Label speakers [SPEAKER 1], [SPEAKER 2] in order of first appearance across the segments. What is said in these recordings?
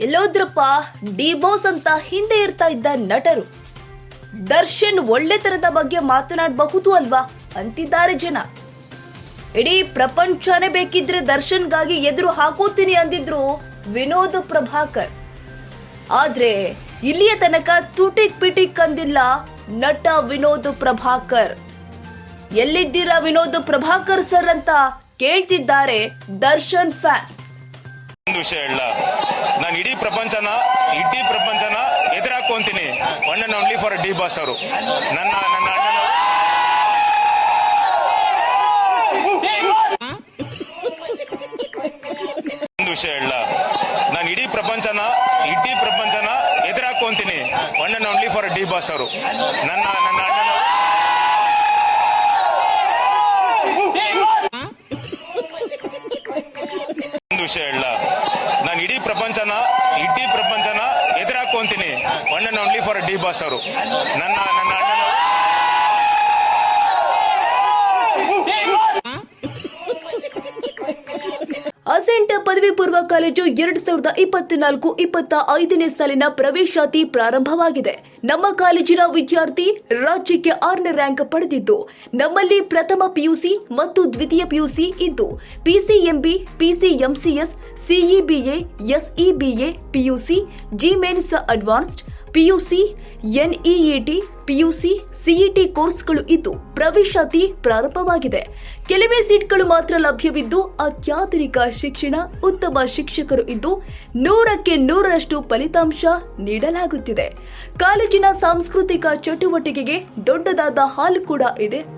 [SPEAKER 1] ಎಲ್ಲೋದ್ರಪ್ಪ, D boss ಅಂತ ಹಿಂದೆ ಇರ್ತಾ ಇದ್ದ ನಟರು. ದರ್ಶನ್ ಒಳ್ಳೆತನದ ಬಗ್ಗೆ ಮಾತನಾಡಬಹುದು ಅಲ್ವಾ? ಅಂತಿದ್ದಾರೆ ಜನ. ಇಡೀ ಪ್ರಪಂಚನೇ ಬೇಕಿದ್ರೆ ದರ್ಶನ್ಗಾಗಿ ಎದುರು ಹಾಕೋತೀನಿ ಅಂದಿದ್ರು ವಿನೋದ್ ಪ್ರಭಾಕರ್. ಆದ್ರೆ ಇಲ್ಲಿಯ ತನಕ ತುಟಿಕ್ ಪಿಟಿಕ್ ಅಂದಿಲ್ಲ ನಟ ವಿನೋದ್ ಪ್ರಭಾಕರ್. ಎಲ್ಲಿದ್ದೀರಾ ವಿನೋದ್ ಪ್ರಭಾಕರ್ ಸರ್ ಅಂತ ಕೇಳ್ತಿದ್ದಾರೆ ದರ್ಶನ್ ಫ್ಯಾನ್ಸ್.
[SPEAKER 2] ಒಂದು ವಿಷಯ ಹೇಳ. ನಾನು ಇಡೀ ಪ್ರಪಂಚನ ಇಡೀ ಪ್ರಪಂಚನ ಎದುರಾಕೊಂತೀನಿ. One and only for D boss ಅವರು. ನನ್ನ ನನ್ನ ಅಣ್ಣನ ಒಂದು ವಿಷಯ ಹೇಳ. ನಾನು ಇಡೀ ಪ್ರಪಂಚನ ಇಡೀ ಪ್ರಪಂಚನ ಎದುರಾಕೊಂತೀನಿ. One and only for D boss ಅವರು. ನನ್ನ ನನ್ನ ಅಣ್ಣನ ಒಂದು ವಿಷಯ ಹೇಳ. ಪ್ರಪಂಚನ, ಇಡೀ ಪ್ರಪಂಚನ ಎದುರಾಕೊಂತೀನಿ. One and only for D boss ಅವರು. ನನ್ನ ನನ್ನ ಅಣ್ಣನ
[SPEAKER 1] ಅಸೆಂಟ್ ಪದವಿ ಪೂರ್ವ ಕಾಲೇಜು ಎರಡ್ ಸಾವಿರದ ಇಪ್ಪತ್ನಾಲ್ಕು ಇಪ್ಪತ್ತ ಐದನೇ ಸಾಲಿನ ಪ್ರವೇಶಾತಿ ಪ್ರಾರಂಭವಾಗಿದೆ. ನಮ್ಮ ಕಾಲೇಜಿನ ವಿದ್ಯಾರ್ಥಿ ರಾಜ್ಯಕ್ಕೆ ಆರನೇ ರ್ಯಾಂಕ್ ಪಡೆದಿದ್ದು, ನಮ್ಮಲ್ಲಿ ಪ್ರಥಮ ಪಿಯುಸಿ ಮತ್ತು ದ್ವಿತೀಯ ಪಿಯುಸಿ ಇದ್ದು PCMB PCMCS CEBA SEBA PUC JEE mains advanced PUC NEET PUC CET ಕೋರ್ಸ್ಗಳು ಇದ್ದು ಪ್ರವೇಶಾತಿ ಪ್ರಾರಂಭವಾಗಿದೆ. ಕೆಲವೇ ಸೀಟ್ಗಳು ಮಾತ್ರ ಲಭ್ಯವಿದ್ದು ಅತ್ಯಾಧುನಿಕ ಶಿಕ್ಷಣ, ಉತ್ತಮ ಶಿಕ್ಷಕರು ಇದ್ದು ನೂರಕ್ಕೆ ನೂರರಷ್ಟು ಫಲಿತಾಂಶ ನೀಡಲಾಗುತ್ತಿದೆ. ಕಾಲೇಜಿನ ಸಾಂಸ್ಕೃತಿಕ ಚಟುವಟಿಕೆಗೆ ದೊಡ್ಡದಾದ ಹಾಲು ಕೂಡ ಇದೆ.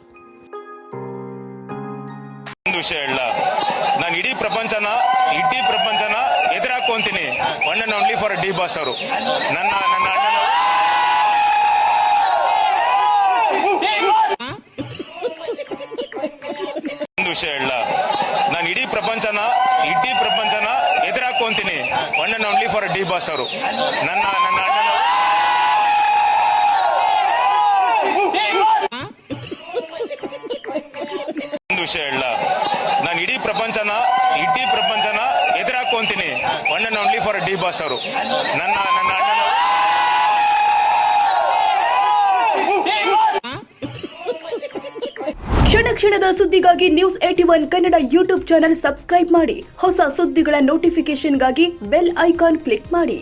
[SPEAKER 2] ಒಂದು ವಿಷಯ ಹೇಳ. ನಾನು ಇಡೀ ಪ್ರಪಂಚನ ಇಡೀ ಪ್ರಪಂಚನ ಎದುರಾಕೊಂತೀನಿ. One and only for D boss ಅವರು. ನನ್ನ ನನ್ನ ಅಣ್ಣನ ಒಂದು ವಿಷಯ ಹೇಳ. ನಾನು ಇಡೀ ಪ್ರಪಂಚನ ಇಡೀ ಪ್ರಪಂಚನ ಎದುರಾಕೊಂತೀನಿ. One and only for D boss ಅವರು. ನನ್ನ ನನ್ನ ಅಣ್ಣನ ಒಂದು ವಿಷಯ ಹೇಳ. ಪ್ರಪಂಚನ, ಇಡೀ ಪ್ರಪಂಚನ ಎದುರಾಕೊಂತೀನಿ one and only for D boss ಅವರು. ನನ್ನ ನನ್ನ ಅಣ್ಣನ
[SPEAKER 1] ಕ್ಷಣ ಕ್ಷಣದ ಸುದ್ದಿಗಾಗಿ news AT one Kannada YouTube channel subscribe ಮಾಡಿ. ಹೊಸ ಸುದ್ದಿಗಳ ನೋಟಿಫಿಕೇಶನ್ಗಾಗಿ ಬೆಲ್ ಐಕಾನ್ ಕ್ಲಿಕ್ ಮಾಡಿ.